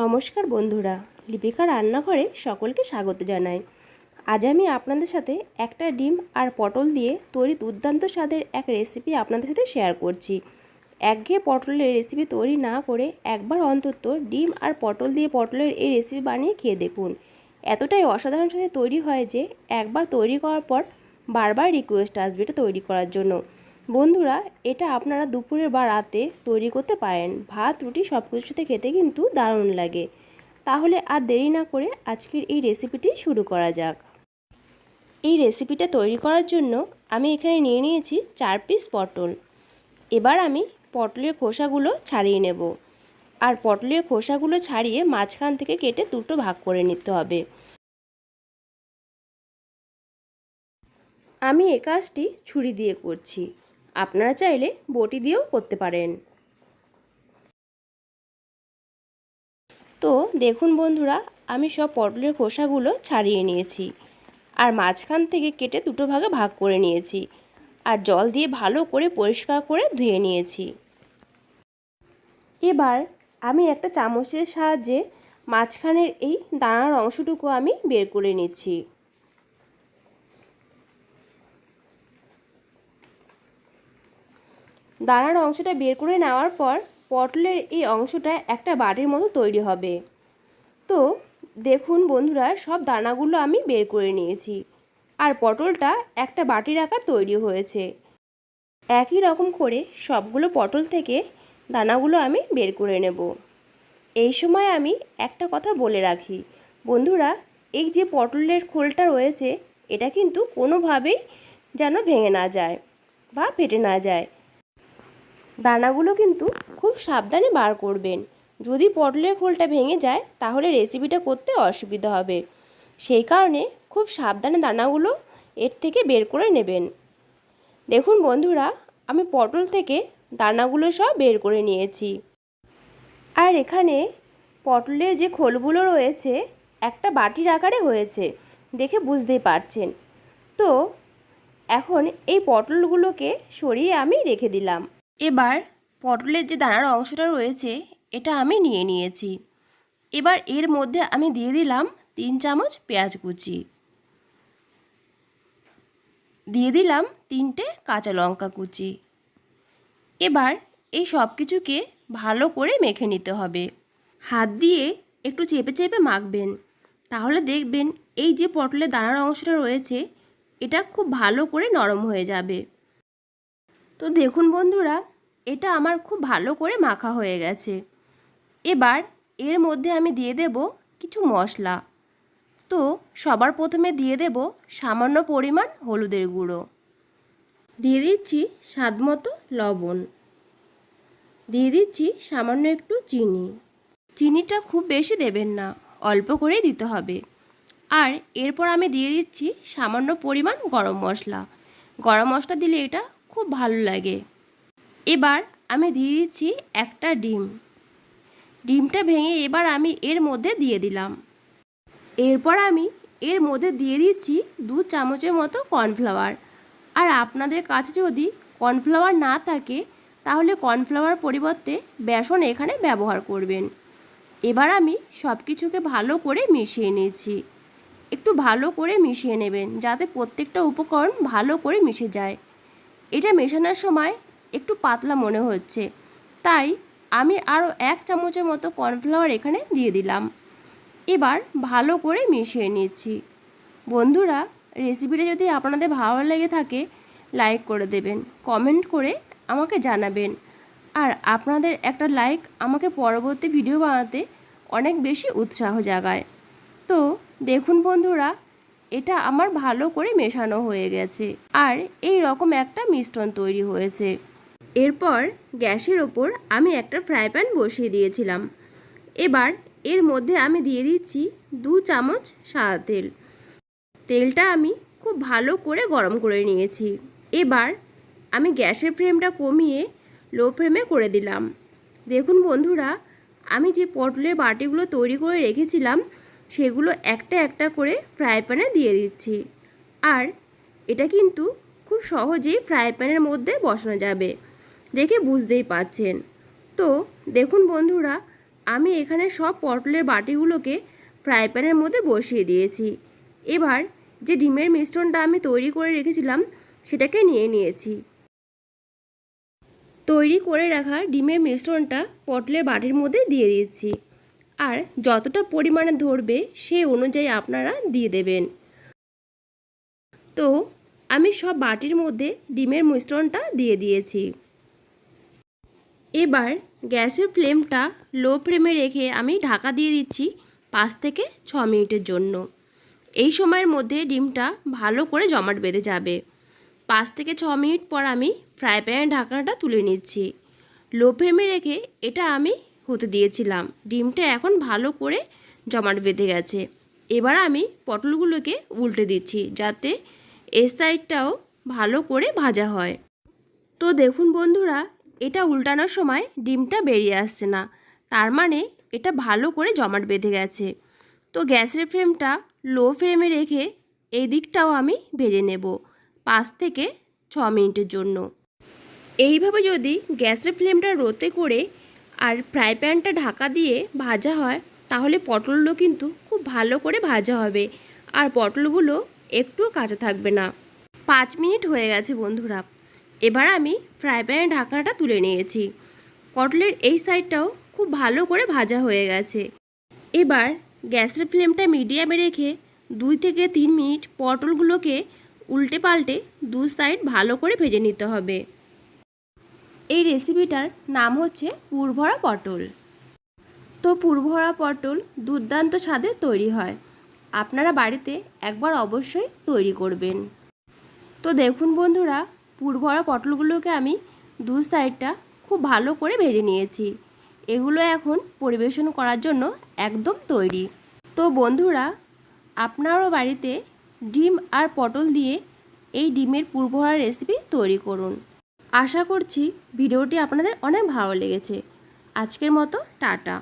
নমস্কার বন্ধুরা, লিপিকা রান্নাঘরে সকলকে স্বাগত জানাই। আজ আমি আপনাদের সাথে একটা ডিম আর পটল দিয়ে তৈরি দুর্দান্ত স্বাদের এক রেসিপি আপনাদের সাথে শেয়ার করছি। একঘেয়ে পটলের রেসিপি তৈরি না করে একবার অন্তত ডিম আর পটল দিয়ে পটলের এই রেসিপি বানিয়ে খেয়ে দেখুন। এতটাই অসাধারণ সাথে তৈরি হয় যে একবার তৈরি করার পর বারবার রিকোয়েস্ট আসবে এটা তৈরি করার জন্য। বন্ধুরা, এটা আপনারা দুপুরে বা রাতে তৈরি করতে পারেন। ভাত, রুটি সব কিছুতে খেতে কিন্তু দারুণ লাগে। তাহলে আর দেরি না করে আজকের এই রেসিপিটি শুরু করা যাক। এই রেসিপিটা তৈরি করার জন্য আমি এখানে নিয়ে নিয়েছি চার পিস পটল। এবার আমি পটলের খোসাগুলো ছাড়িয়ে নেব। আর পটলের খোসাগুলো ছাড়িয়ে মাঝখান থেকে কেটে দুটো ভাগ করে নিতে হবে। আমি এ কাজটি ছুরি দিয়ে করছি। আপনারা চাইলে বটি দিয়েও করতে পারেন। তো দেখুন বন্ধুরা, আমি সব পটলের খোসাগুলো ছাড়িয়ে নিয়েছি আর মাঝখান থেকে কেটে দুটো ভাগে ভাগ করে নিয়েছি আর জল দিয়ে ভালো করে পরিষ্কার করে ধুয়ে নিয়েছি। এবার আমি একটা চামচের সাহায্যে মাঝখানের এই দানার অংশটুকু আমি বের করে নিচ্ছি। দানার অংশটা বের করে নেওয়ার পর পটলের এই অংশটা একটা বাটির মতো তৈরি হবে। তো দেখুন বন্ধুরা, সব দানাগুলো আমি বের করে নিয়েছি আর পটলটা একটা বাটির আকার তৈরি হয়েছে। একই রকম করে সবগুলো পটল থেকে দানাগুলো আমি বের করে নেব। এই সময় আমি একটা কথা বলে রাখি, বন্ধুরা, এই যে পটলের খোলটা রয়েছে, এটা কিন্তু কোনোভাবেই যেন ভেঙে না যায় বা ফেটে না যায়। দানাগুলো কিন্তু খুব সাবধানে বার করবেন। যদি পটলের খোলটা ভেঙে যায়, তাহলে রেসিপিটা করতে অসুবিধা হবে। সেই কারণে খুব সাবধানে দানাগুলো এর থেকে বের করে নেবেন। দেখুন বন্ধুরা, আমি পটল থেকে দানাগুলো সব বের করে নিয়েছি। আর এখানে পটলের যে খোলগুলো রয়েছে, একটা বাটির আকারে হয়েছে, দেখে বুঝতেই পারছেন। তো, এখন এই পটলগুলোকে সরিয়ে আমি রেখে দিলাম। এবার পটলের যে দানার অংশটা রয়েছে, এটা আমি নিয়ে নিয়েছি। এবার এর মধ্যে আমি দিয়ে দিলাম তিন চামচ পেঁয়াজ কুচি। দিয়ে দিলাম তিনটে কাঁচা লঙ্কা কুচি। এবার এই সব কিছুকে ভালো করে মেখে নিতে হবে। হাত দিয়ে একটু চেপে চেপে মাখবেন। তাহলে দেখবেন এই যে পটলের দানার অংশটা রয়েছে, এটা খুব ভালো করে নরম হয়ে যাবে। তো দেখুন বন্ধুরা, এটা আমার খুব ভালো করে মাখা হয়ে গেছে। এবার এর মধ্যে আমি দিয়ে দেব কিছু মশলা। তো সবার প্রথমে দিয়ে দেব সামান্য পরিমাণ হলুদের গুঁড়ো। দিয়ে দিচ্ছি স্বাদমতো লবণ। দিয়ে দিচ্ছি সামান্য একটু চিনি। চিনিটা খুব বেশি দেবেন না, অল্প করেই দিতে হবে। আর এরপর আমি দিয়ে দিচ্ছি সামান্য পরিমাণ গরম মশলা। গরম মশলা দিলে এটা খুব ভালো লাগে। এবার আমি দিয়ে দিচ্ছি একটা ডিম। ডিমটা ভেঙে এবার আমি এর মধ্যে দিয়ে দিলাম। এরপর আমি এর মধ্যে দিয়ে দিচ্ছি দু চামচের মতো কর্নফ্লাওয়ার। আর আপনাদের কাছে যদি কর্নফ্লাওয়ার না থাকে, তাহলে কর্নফ্লাওয়ার পরিবর্তে বেসন এখানে ব্যবহার করবেন। এবার আমি সব কিছুকে ভালো করে মিশিয়ে নিচ্ছি। একটু ভালো করে মিশিয়ে নেবেন, যাতে প্রত্যেকটা উপকরণ ভালো করে মিশে যায়। এটা মেশানোর সময় একটু পাতলা মনে হচ্ছে। তাই আমি আরও এক চামচের মতো কর্নফ্লাওয়ার এখানে দিয়ে দিলাম। এবার ভালো করে মিশিয়ে নিচ্ছি। বন্ধুরা, রেসিপিটা যদি আপনাদের ভালো লেগে থাকে, লাইক করে দেবেন, কমেন্ট করে আমাকে জানাবেন। আর আপনাদের একটা লাইক আমাকে পরবর্তী ভিডিও বানাতে অনেক বেশি উৎসাহ জাগায়। তো দেখুন বন্ধুরা এটা আমার ভালো করে মেশানো হয়ে গেছে। আর এই রকম একটা মিশ্রণ তৈরি হয়েছে। এরপর গ্যাসের ওপর আমি একটা ফ্রাই প্যান বসিয়ে দিয়েছিলাম। এবার এর মধ্যে আমি দিয়ে দিচ্ছি দু চামচ সাদা তেল। তেলটা আমি খুব ভালো করে গরম করে নিয়েছি। এবার আমি গ্যাসের ফ্লেমটা কমিয়ে লো ফ্লেমে করে দিলাম। দেখুন বন্ধুরা, আমি যে পটলের বাটিগুলো তৈরি করে রেখেছিলাম সেগুলো একটা একটা করে ফ্রাই প্যানে দিয়ে দিচ্ছি। আর এটা কিন্তু খুব সহজেই ফ্রাই প্যানের মধ্যে বসানো যাবে। দেখে বুঝতেই পাচ্ছেন তো দেখুন বন্ধুরা, আমি এখানে সব পটলের বাটিগুলোকে ফ্রাই প্যানের মধ্যে বসিয়ে দিয়েছি। এবার যে ডিমের মিশ্রণটা আমি তৈরি করে রেখেছিলাম, সেটাকে নিয়ে নিয়েছি। তৈরি করে রাখা ডিমের মিশ্রণটা পটলের বাটির মধ্যে দিয়ে দিচ্ছি। আর যতটা পরিমাণে ধরবে সেই অনুযায়ী আপনারা দিয়ে দেবেন। তো আমি সব বাটির মধ্যে ডিমের মিশ্রণটা দিয়ে দিয়েছি। এবার গ্যাসের ফ্লেমটা লো ফ্লেমে রেখে আমি ঢাকা দিয়ে দিচ্ছি পাঁচ থেকে ছ মিনিটের জন্য। এই সময়ের মধ্যে ডিমটা ভালো করে জমাট বেঁধে যাবে। পাঁচ থেকে ছ মিনিট পর আমি ফ্রাই প্যানের ঢাকনাটা তুলে নিচ্ছি। লো ফ্লেমে রেখে এটা আমি হতে দিয়েছিলাম। ডিমটা এখন ভালো করে জমাট বেঁধে গেছে। এবার আমি পটলগুলোকে উল্টে দিচ্ছি যাতে এ সাইডটাও ভালো করে ভাজা হয়। তো দেখুন বন্ধুরা, এটা উল্টানোর সময় ডিমটা বেরিয়ে আসছে না। তার মানে এটা ভালো করে জমাট বেঁধে গেছে। তো গ্যাসের ফ্লেমটা লো ফ্লেমে রেখে এই দিকটাও আমি ভেজে নেব পাঁচ থেকে ছ মিনিটের জন্য। এইভাবে যদি গ্যাসের ফ্লেমটা রোতে করে আর ফ্রাই প্যানটা ঢাকা দিয়ে ভাজা হয়, তাহলে পটলগুলো কিন্তু খুব ভালো করে ভাজা হবে। আর পটলগুলো একটুও কাঁচা থাকবে না। পাঁচ মিনিট হয়ে গেছে বন্ধুরা। এবার আমি ফ্রাই প্যানের ঢাকনাটা তুলে নিয়েছি। পটলের এই সাইডটাও খুব ভালো করে ভাজা হয়ে গেছে। এবার গ্যাসের ফ্লেমটা মিডিয়ামে রেখে দুই থেকে তিন মিনিট পটলগুলোকে উল্টে পাল্টে দু সাইড ভালো করে ভেজে নিতে হবে। এই রেসিপিটার নাম হচ্ছে পুরভরা পটল। তো পুরভরা পটল দুর্দান্ত স্বাদে তৈরি হয়। আপনারা বাড়িতে একবার অবশ্যই তৈরি করবেন। তো দেখুন বন্ধুরা, পুরভরা পটলগুলোকে আমি দু সাইডটা খুব ভালো করে ভেজে নিয়েছি। এগুলো এখন পরিবেশন করার জন্য একদম তৈরি। তো বন্ধুরা, আপনারও বাড়িতে ডিম আর পটল দিয়ে এই ডিমের পুরভরা রেসিপি তৈরি করুন। আশা করছি ভিডিওটি আপনাদের অনেক ভালো লেগেছে। আজকের মতো টাটা।